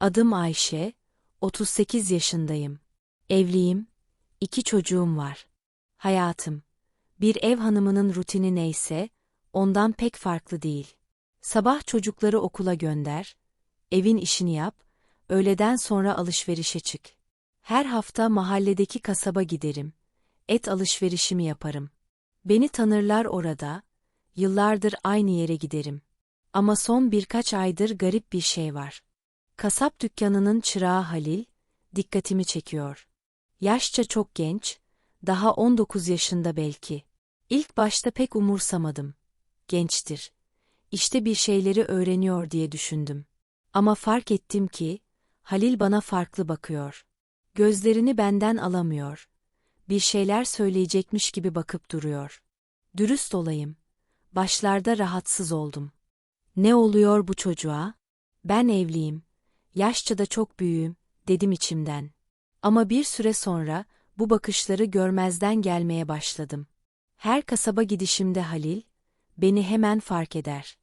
Adım Ayşe, 38 yaşındayım. Evliyim, iki çocuğum var. Hayatım, bir ev hanımının rutini neyse, ondan pek farklı değil. Sabah çocukları okula gönder, evin işini yap, öğleden sonra alışverişe çık. Her hafta mahalledeki kasaba giderim. Et alışverişimi yaparım. Beni tanırlar orada, yıllardır aynı yere giderim. Ama son birkaç aydır garip bir şey var. Kasap dükkanının çırağı Halil, dikkatimi çekiyor. Yaşça çok genç, daha 19 yaşında belki. İlk başta pek umursamadım. Gençtir. İşte bir şeyleri öğreniyor diye düşündüm. Ama fark ettim ki, Halil bana farklı bakıyor. Gözlerini benden alamıyor. Bir şeyler söyleyecekmiş gibi bakıp duruyor. Dürüst olayım. Başlarda rahatsız oldum. Ne oluyor bu çocuğa? Ben evliyim. Yaşça da çok büyüğüm, dedim içimden. Ama bir süre sonra, bu bakışları görmezden gelmeye başladım. Her kasaba gidişimde Halil, beni hemen fark eder.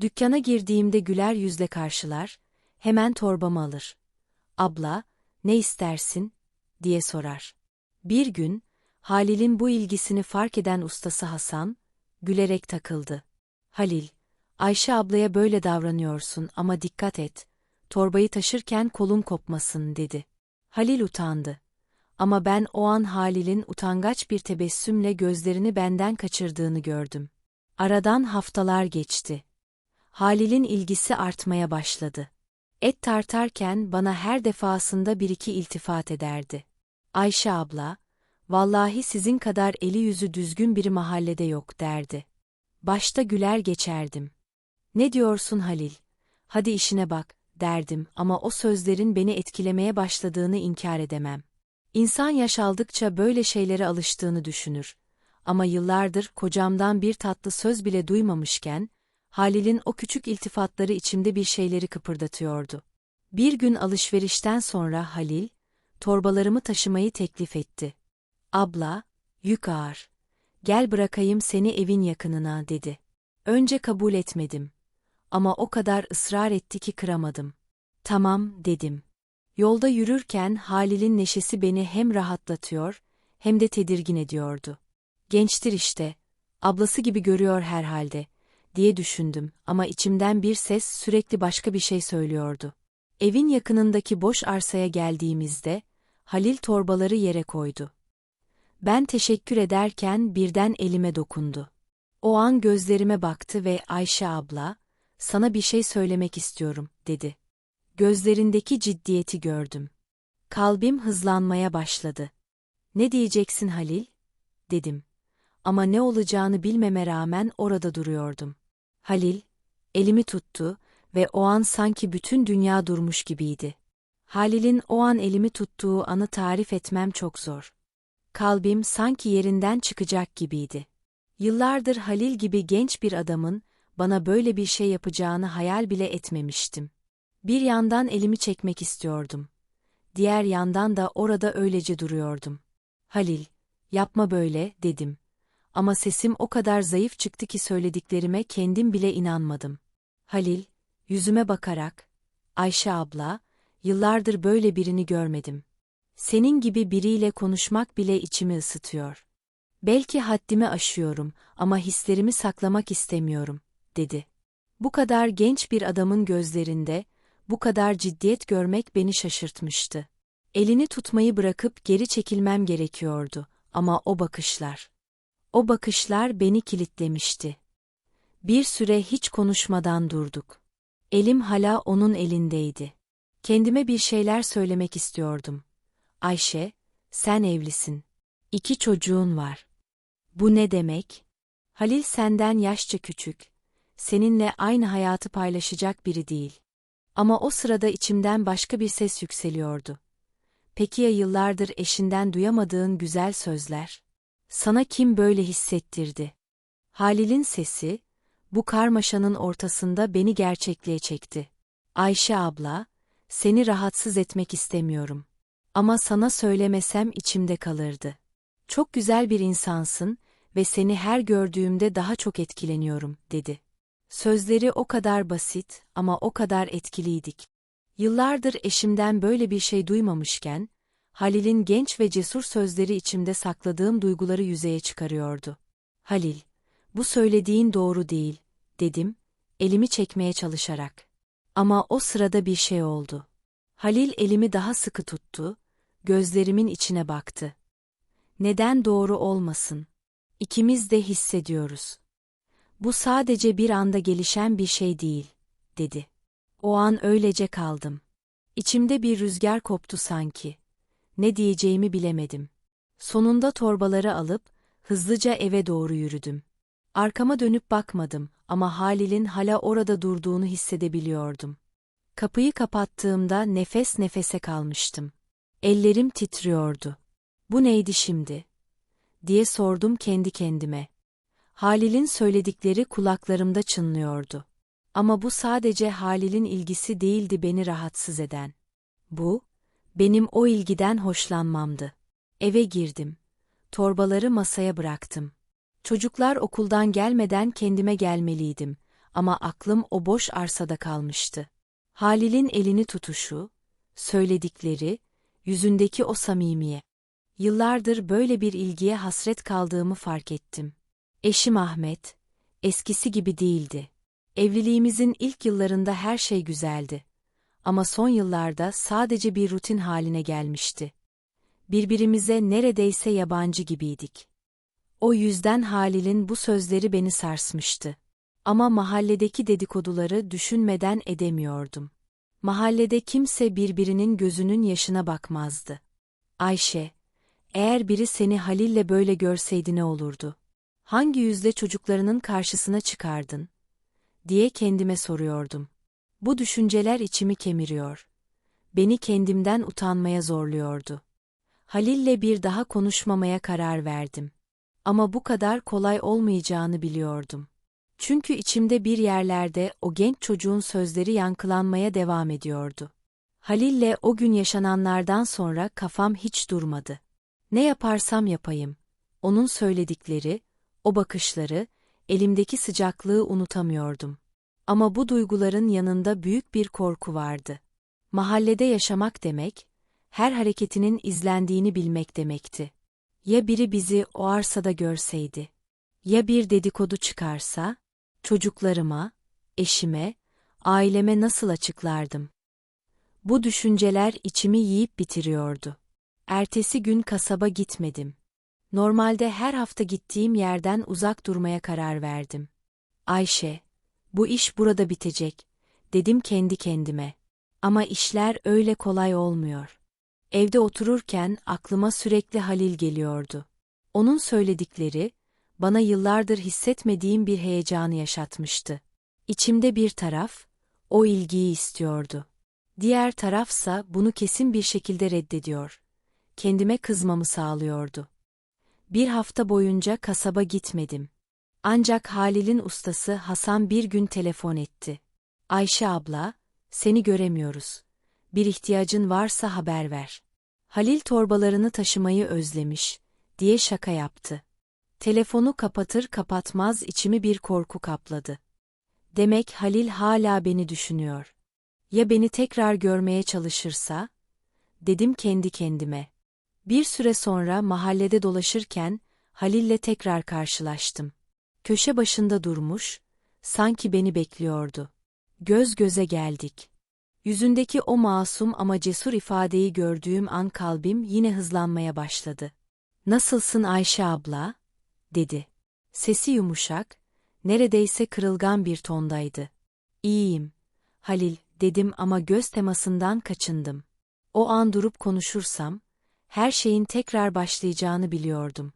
Dükkana girdiğimde güler yüzle karşılar, hemen torbamı alır. Abla, ne istersin? diye sorar. Bir gün, Halil'in bu ilgisini fark eden ustası Hasan, gülerek takıldı. Halil, Ayşe ablaya böyle davranıyorsun ama dikkat et, torbayı taşırken kolun kopmasın dedi. Halil utandı. Ama ben o an Halil'in utangaç bir tebessümle gözlerini benden kaçırdığını gördüm. Aradan haftalar geçti. Halil'in ilgisi artmaya başladı. Et tartarken bana her defasında bir iki iltifat ederdi. Ayşe abla, vallahi sizin kadar eli yüzü düzgün bir mahallede yok derdi. Başta güler geçerdim. Ne diyorsun Halil? Hadi işine bak, derdim ama o sözlerin beni etkilemeye başladığını inkar edemem. İnsan yaş aldıkça böyle şeylere alıştığını düşünür. Ama yıllardır kocamdan bir tatlı söz bile duymamışken, Halil'in o küçük iltifatları içimde bir şeyleri kıpırdatıyordu. Bir gün alışverişten sonra Halil, torbalarımı taşımayı teklif etti. Abla, yük ağır. Gel bırakayım seni evin yakınına dedi. Önce kabul etmedim. Ama o kadar ısrar etti ki kıramadım. Tamam dedim. Yolda yürürken Halil'in neşesi beni hem rahatlatıyor hem de tedirgin ediyordu. Gençtir işte, ablası gibi görüyor herhalde, diye düşündüm ama içimden bir ses sürekli başka bir şey söylüyordu. Evin yakınındaki boş arsaya geldiğimizde, Halil torbaları yere koydu. Ben teşekkür ederken birden elime dokundu. O an gözlerime baktı ve Ayşe abla, sana bir şey söylemek istiyorum, dedi. Gözlerindeki ciddiyeti gördüm. Kalbim hızlanmaya başladı. Ne diyeceksin Halil? dedim. Ama ne olacağını bilmeme rağmen orada duruyordum. Halil, elimi tuttu ve o an sanki bütün dünya durmuş gibiydi. Halil'in o an elimi tuttuğu anı tarif etmem çok zor. Kalbim sanki yerinden çıkacak gibiydi. Yıllardır Halil gibi genç bir adamın bana böyle bir şey yapacağını hayal bile etmemiştim. Bir yandan elimi çekmek istiyordum. Diğer yandan da orada öylece duruyordum. Halil, yapma böyle, dedim. Ama sesim o kadar zayıf çıktı ki söylediklerime kendim bile inanmadım. Halil, yüzüme bakarak, Ayşe abla, yıllardır böyle birini görmedim. Senin gibi biriyle konuşmak bile içimi ısıtıyor. Belki haddimi aşıyorum ama hislerimi saklamak istemiyorum, dedi. Bu kadar genç bir adamın gözlerinde, bu kadar ciddiyet görmek beni şaşırtmıştı. Elini tutmayı bırakıp geri çekilmem gerekiyordu ama o bakışlar. O bakışlar beni kilitlemişti. Bir süre hiç konuşmadan durduk. Elim hala onun elindeydi. Kendime bir şeyler söylemek istiyordum. Ayşe, sen evlisin. İki çocuğun var. Bu ne demek? Halil senden yaşça küçük. Seninle aynı hayatı paylaşacak biri değil. Ama o sırada içimden başka bir ses yükseliyordu. Peki ya yıllardır eşinden duyamadığın güzel sözler? Sana kim böyle hissettirdi? Halil'in sesi, bu karmaşanın ortasında beni gerçekliğe çekti. Ayşe abla, seni rahatsız etmek istemiyorum. Ama sana söylemesem içimde kalırdı. Çok güzel bir insansın ve seni her gördüğümde daha çok etkileniyorum, dedi. Sözleri o kadar basit ama o kadar etkiliydik. Yıllardır eşimden böyle bir şey duymamışken, Halil'in genç ve cesur sözleri içimde sakladığım duyguları yüzeye çıkarıyordu. Halil, bu söylediğin doğru değil, dedim, elimi çekmeye çalışarak. Ama o sırada bir şey oldu. Halil elimi daha sıkı tuttu, gözlerimin içine baktı. Neden doğru olmasın? İkimiz de hissediyoruz. Bu sadece bir anda gelişen bir şey değil, dedi. O an öylece kaldım. İçimde bir rüzgar koptu sanki. Ne diyeceğimi bilemedim. Sonunda torbaları alıp, hızlıca eve doğru yürüdüm. Arkama dönüp bakmadım ama Halil'in hala orada durduğunu hissedebiliyordum. Kapıyı kapattığımda nefes nefese kalmıştım. Ellerim titriyordu. Bu neydi şimdi? diye sordum kendi kendime. Halil'in söyledikleri kulaklarımda çınlıyordu. Ama bu sadece Halil'in ilgisi değildi beni rahatsız eden. Bu, benim o ilgiden hoşlanmamdı. Eve girdim. Torbaları masaya bıraktım. Çocuklar okuldan gelmeden kendime gelmeliydim ama aklım o boş arsada kalmıştı. Halil'in elini tutuşu, söyledikleri, yüzündeki o samimiye. Yıllardır böyle bir ilgiye hasret kaldığımı fark ettim. Eşim Ahmet, eskisi gibi değildi. Evliliğimizin ilk yıllarında her şey güzeldi. Ama son yıllarda sadece bir rutin haline gelmişti. Birbirimize neredeyse yabancı gibiydik. O yüzden Halil'in bu sözleri beni sarsmıştı. Ama mahalledeki dedikoduları düşünmeden edemiyordum. Mahallede kimse birbirinin gözünün yaşına bakmazdı. Ayşe, eğer biri seni Halil'le böyle görseydi ne olurdu? Hangi yüzle çocuklarının karşısına çıkardın? diye kendime soruyordum. Bu düşünceler içimi kemiriyor. Beni kendimden utanmaya zorluyordu. Halil'le bir daha konuşmamaya karar verdim. Ama bu kadar kolay olmayacağını biliyordum. Çünkü içimde bir yerlerde o genç çocuğun sözleri yankılanmaya devam ediyordu. Halil'le o gün yaşananlardan sonra kafam hiç durmadı. Ne yaparsam yapayım. Onun söyledikleri, o bakışları, elimdeki sıcaklığı unutamıyordum. Ama bu duyguların yanında büyük bir korku vardı. Mahallede yaşamak demek, her hareketinin izlendiğini bilmek demekti. Ya biri bizi o arsada görseydi? Ya bir dedikodu çıkarsa? Çocuklarıma, eşime, aileme nasıl açıklardım? Bu düşünceler içimi yiyip bitiriyordu. Ertesi gün kasaba gitmedim. Normalde her hafta gittiğim yerden uzak durmaya karar verdim. Ayşe, bu iş burada bitecek, dedim kendi kendime. Ama işler öyle kolay olmuyor. Evde otururken aklıma sürekli Halil geliyordu. Onun söyledikleri, bana yıllardır hissetmediğim bir heyecanı yaşatmıştı. İçimde bir taraf, o ilgiyi istiyordu. Diğer tarafsa bunu kesin bir şekilde reddediyor. Kendime kızmamı sağlıyordu. Bir hafta boyunca kasaba gitmedim. Ancak Halil'in ustası Hasan bir gün telefon etti. Ayşe abla, seni göremiyoruz. Bir ihtiyacın varsa haber ver. Halil torbalarını taşımayı özlemiş, diye şaka yaptı. Telefonu kapatır kapatmaz içimi bir korku kapladı. Demek Halil hala beni düşünüyor. Ya beni tekrar görmeye çalışırsa? Dedim kendi kendime. Bir süre sonra mahallede dolaşırken Halil'le tekrar karşılaştım. Köşe başında durmuş, sanki beni bekliyordu. Göz göze geldik. Yüzündeki o masum ama cesur ifadeyi gördüğüm an kalbim yine hızlanmaya başladı. Nasılsın Ayşe abla? dedi. Sesi yumuşak, neredeyse kırılgan bir tondaydı. İyiyim, Halil, dedim ama göz temasından kaçındım. O an durup konuşursam, her şeyin tekrar başlayacağını biliyordum.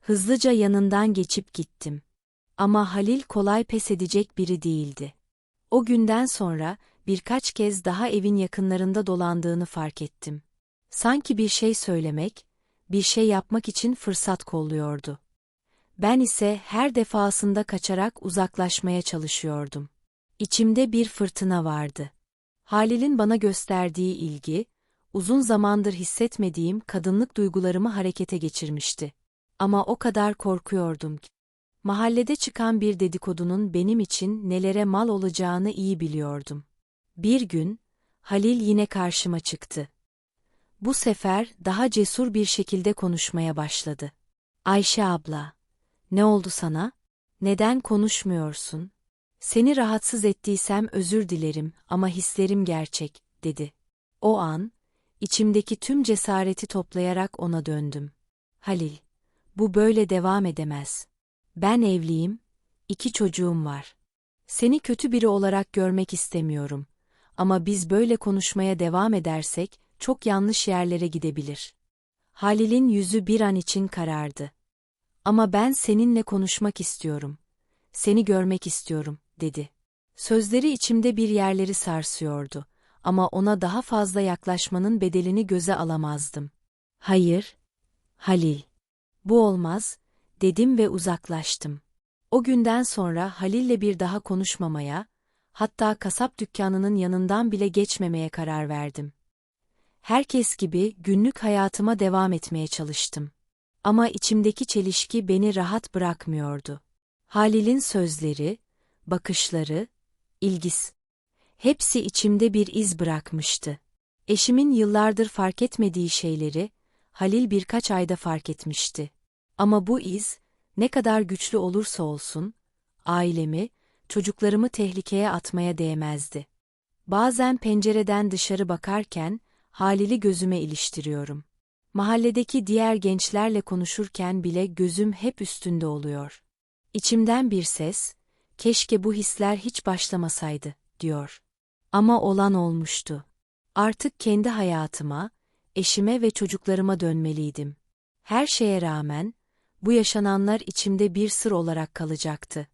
Hızlıca yanından geçip gittim. Ama Halil kolay pes edecek biri değildi. O günden sonra birkaç kez daha evin yakınlarında dolandığını fark ettim. Sanki bir şey söylemek, bir şey yapmak için fırsat kolluyordu. Ben ise her defasında kaçarak uzaklaşmaya çalışıyordum. İçimde bir fırtına vardı. Halil'in bana gösterdiği ilgi, uzun zamandır hissetmediğim kadınlık duygularımı harekete geçirmişti. Ama o kadar korkuyordum ki. Mahallede çıkan bir dedikodunun benim için nelere mal olacağını iyi biliyordum. Bir gün, Halil yine karşıma çıktı. Bu sefer daha cesur bir şekilde konuşmaya başladı. Ayşe abla, ne oldu sana? Neden konuşmuyorsun? Seni rahatsız ettiysem özür dilerim ama hislerim gerçek, dedi. O an, içimdeki tüm cesareti toplayarak ona döndüm. Halil, bu böyle devam edemez. Ben evliyim, iki çocuğum var. Seni kötü biri olarak görmek istemiyorum. Ama biz böyle konuşmaya devam edersek, çok yanlış yerlere gidebilir. Halil'in yüzü bir an için karardı. Ama ben seninle konuşmak istiyorum. Seni görmek istiyorum, dedi. Sözleri içimde bir yerleri sarsıyordu. Ama ona daha fazla yaklaşmanın bedelini göze alamazdım. Hayır, Halil. Bu olmaz, dedim ve uzaklaştım. O günden sonra Halil'le bir daha konuşmamaya, hatta kasap dükkanının yanından bile geçmemeye karar verdim. Herkes gibi günlük hayatıma devam etmeye çalıştım. Ama içimdeki çelişki beni rahat bırakmıyordu. Halil'in sözleri, bakışları, ilgisi, hepsi içimde bir iz bırakmıştı. Eşimin yıllardır fark etmediği şeyleri, Halil birkaç ayda fark etmişti. Ama bu iz, ne kadar güçlü olursa olsun, ailemi, çocuklarımı tehlikeye atmaya değmezdi. Bazen pencereden dışarı bakarken, Halil'i gözüme iliştiriyorum. Mahalledeki diğer gençlerle konuşurken bile gözüm hep üstünde oluyor. İçimden bir ses, keşke bu hisler hiç başlamasaydı, diyor. Ama olan olmuştu. Artık kendi hayatıma, eşime ve çocuklarıma dönmeliydim. Her şeye rağmen, bu yaşananlar içimde bir sır olarak kalacaktı.